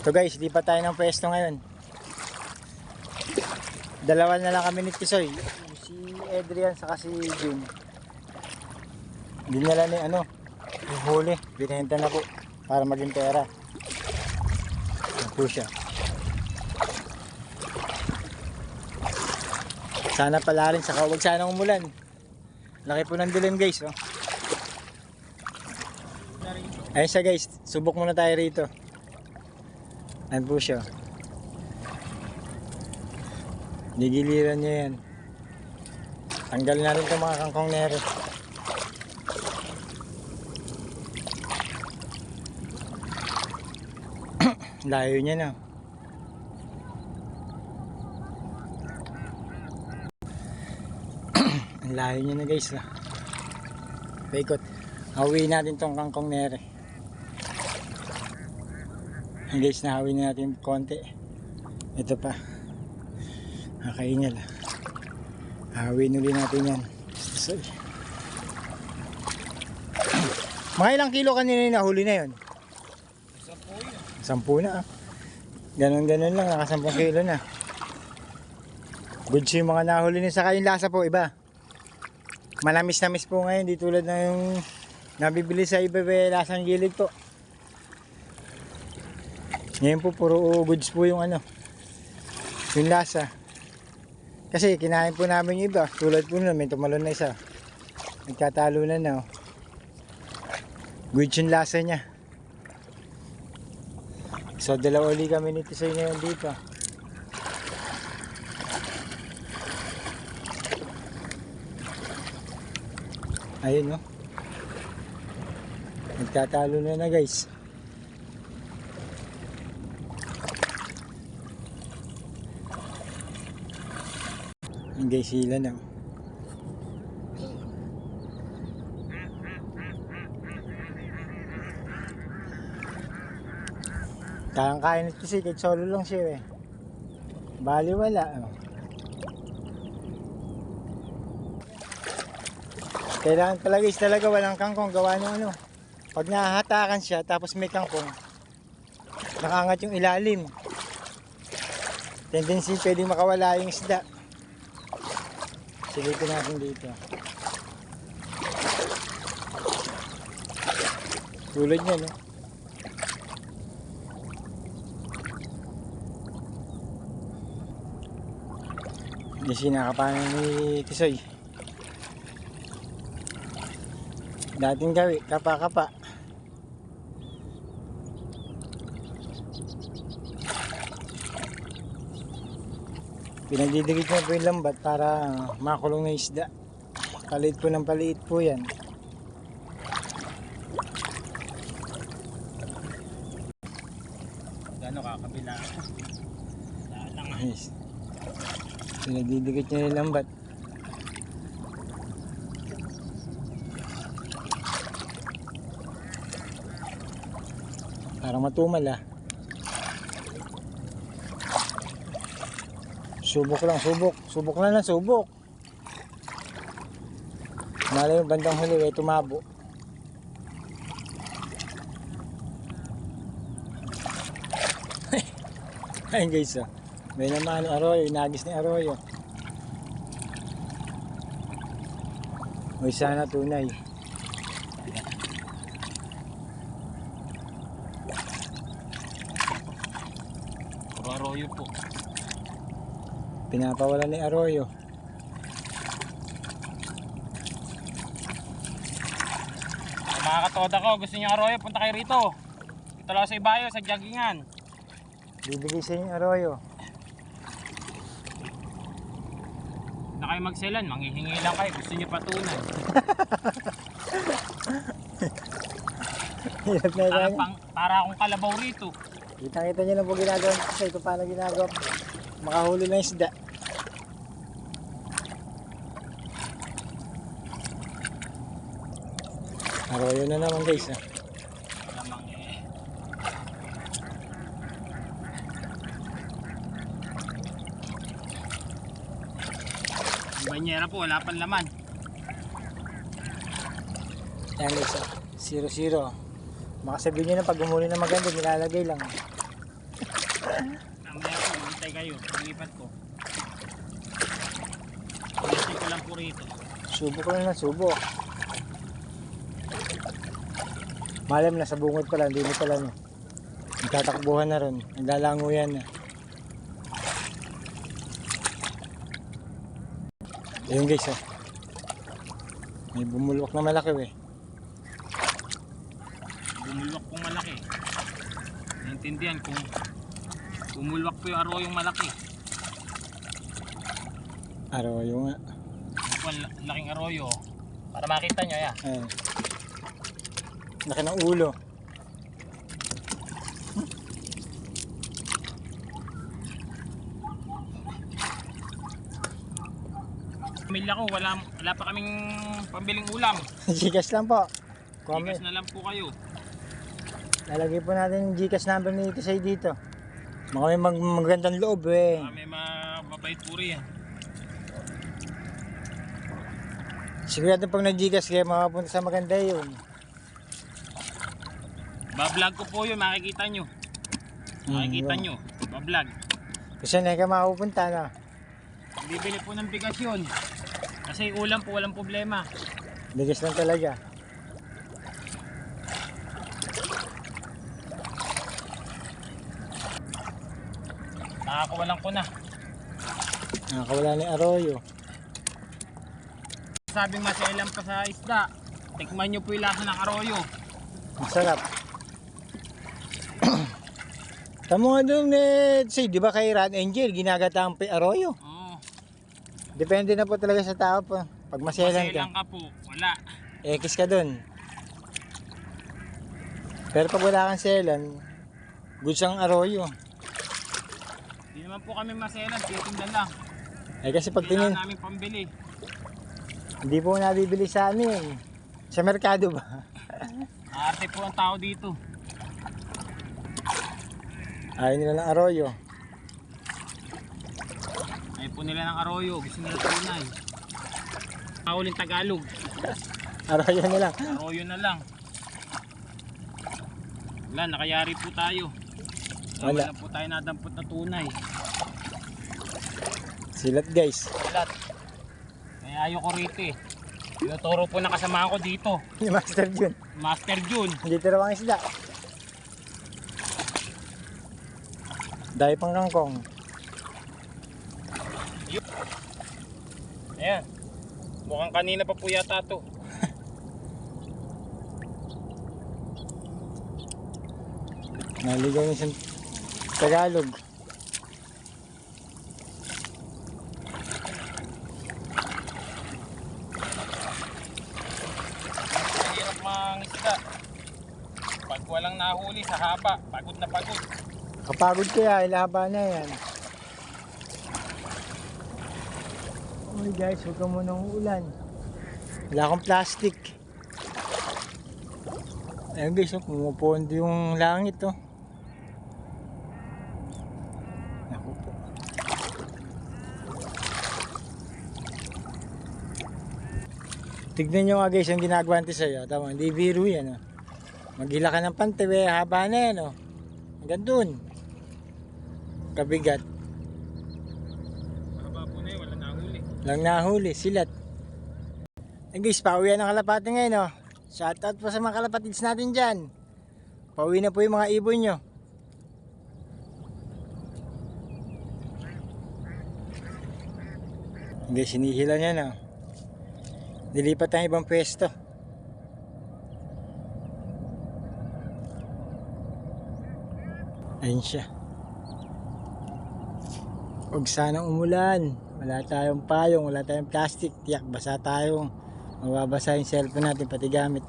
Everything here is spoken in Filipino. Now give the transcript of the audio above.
So guys, di pa tayo ng pwesto ngayon. Dalawa na lang kami ni Tisoy. Si Adrian saka si Jun. Dinala ni ano, yung huli. Binenta na po para maging pera. Yan po siya. Sana pala rin, saka huwag sana umulan. Laki po ng dilim guys. Oh. Ayun siya guys, subok muna tayo rito. Ayun po siya. Nigiliran niya yan. Tanggal na rin itong mga kangkong nere. Layo niya na. Ang layo niya na guys. Ah. Paikot. Hawi natin tong kangkong nere. Guys, nahawi na natin konti. Ito pa. Nakaingal. Hawin ulit natin yan. So, mga ilang kilo kanina yung nahuli na yun? Sampu na ah. Ganon ganon lang, nakasampung kilo na. Good yung mga nahuli niya. Saka yung lasa po, iba. Manamis-namis po ngayon, di tulad na yung nabibili sa iba, lasang gilid po. Ngayon po, puro goods po yung ano, yung lasa. Kasi kinain po namin yung iba. Tulad po may tumalon na isa. Nagkatalo na na. oh. Good yung lasa niya. So dalawa uli kami nito sa ngayon dito. Ayun no. Nagtatalo na na guys. Yung guys sila na. Kayang kain ito si kahit solo lang siya eh. Bali wala. Oh. Kailangan talaga is talaga walang kangkong gawa nyo ano. Pag nahahatakan siya tapos may kangkong, nakangat yung ilalim. Tendency pwedeng makawala yung isda. Silipin natin dito. Tulad niya, no? Hindi sinakapanan ni Tisoy. Dating gawi, kapa-kapa. Pinagdidikit niya po yung lambat para makulong na isda. Palit po ng paliit po yan. Gano'n kakabila? Yes. Pinagdidikit niya yung lambat. Para matumal ah. Subok lang, subok. Subok na lang, subok. Malay yung bandang huli, eh, tumabo. Ayun guys ah. May naman arroyo, inagis ni arroyo. Uy, sana tunay. Arroyo po. Pinapawala ni arroyo. Mga katoda ko, gusto niyo arroyo, punta kayo rito. Dito lang sa Ibayo, sa joggingan. Bibigay sa inyo arroyo. Na kayo magselan, manghihingi lang kayo. Gusto niyo patunay. Hirap na Para, pang, para akong kalabaw rito. Kita-kita nyo lang po ginagawa nito sa ito paano ginagawa. Makahuli ng isda. Arroyo na naman guys. Ah. Eh. Yung banyera po, wala pang laman. Yan guys. ah. Zero zero. Makasabihin nyo na pag umuli na maganda, nilalagay lang. Mamaya po, hintay kayo. Lipat ko. Hintay ko lang po rito. Subok lang na subok. Malam na sa bungod pala, hindi mo pala no. Nagtatakbuhan na ron. Naglalango yan na. Ayun guys oh. May bumulwak na malaki eh. Bumulwak pong malaki. Naintindihan kung bumulwak po yung arroyong malaki. Araw yung nga. Yung laking arroyo. Para makita nyo, ya. Ayun. Laki ng ulo. Pamilya ko, wala, wala pa kaming pambiling ulam. Gcash lang po. Comment. Ikas na lang po kayo. Lalagay po natin yung Gcash number ni Tisay dito. Mga may mag magandang loob eh. Kami mababait po rin. Sigurado pag nag-Gcash kayo makapunta sa maganda yun. Bablog ko po yun, makikita nyo. Makikita Hmm, nyo, bablog. Kasi na ka makapupunta na. Bibili po ng bigas yun. Kasi ulam po, walang problema. Bigas lang talaga. Nakakawalan ko na. Nakakawala ni Arroyo. Sabing maselan pa sa isda. Tikman nyo po yung lasa ng aroyo. Masarap. Tamo nga doon eh, say, di ba kay Ran Angel, ginagataan pa yung Arroyo. Oo. Depende na po talaga sa tao po. Pag masyalan ka, Maselan ka po, wala. ekis ka doon. Pero pag wala kang selan, goods ang Arroyo. Hindi naman po kami maselan, titindan lang. Eh kasi pag tingin, Kailangan namin pambili. hindi po nabibili sa amin. Sa merkado ba? Arte po ang tao dito. Ayaw nila ng Arroyo. Ayaw po nila ng aroyo, gusto nila tunay. Pauling Tagalog, Arroyo nila. aroyo na lang. Wala, nakayari po tayo. Wala. Wala po tayo nadampot na tunay. Silat guys. Wala. Kaya ayaw ko rito eh. Tinuturo po kasama ko dito. Yung Master Jun. Master Jun. Dito raw ang isda. Dahil pang kangkong. Ayan. Mukhang kanina pa po yata to. Naligaw niya sa Tagalog. Mahirap mang isda. Pag walang nahuli sa haba, pagod na pagod. Kapagod kaya, ilaba na yan. Uy guys, huwag ka munang ulan. Wala akong plastic. Ayun guys, oh, pumupondo yung langit oh. Naku po. Tignan nyo nga guys ang ginagawa natin sa'yo. Tama, hindi biro yan oh. Maghila ka ng pantewe, haba na yan oh. Hanggang dun. Kabigat. Haba po na yun, wala nahuli. Lang nahuli, silat. Eh guys, pauwi na ng kalapati ngayon oh. Shoutout po sa mga kalapatids natin dyan. Pauwi na po yung mga ibon nyo. Guys, sinihila niya na. Nilipat ang ibang pwesto. Ayun siya. Huwag sanang umulan. Wala tayong payong, wala tayong plastic. Tiyak, basa tayong mababasa yung cellphone natin, pati gamit.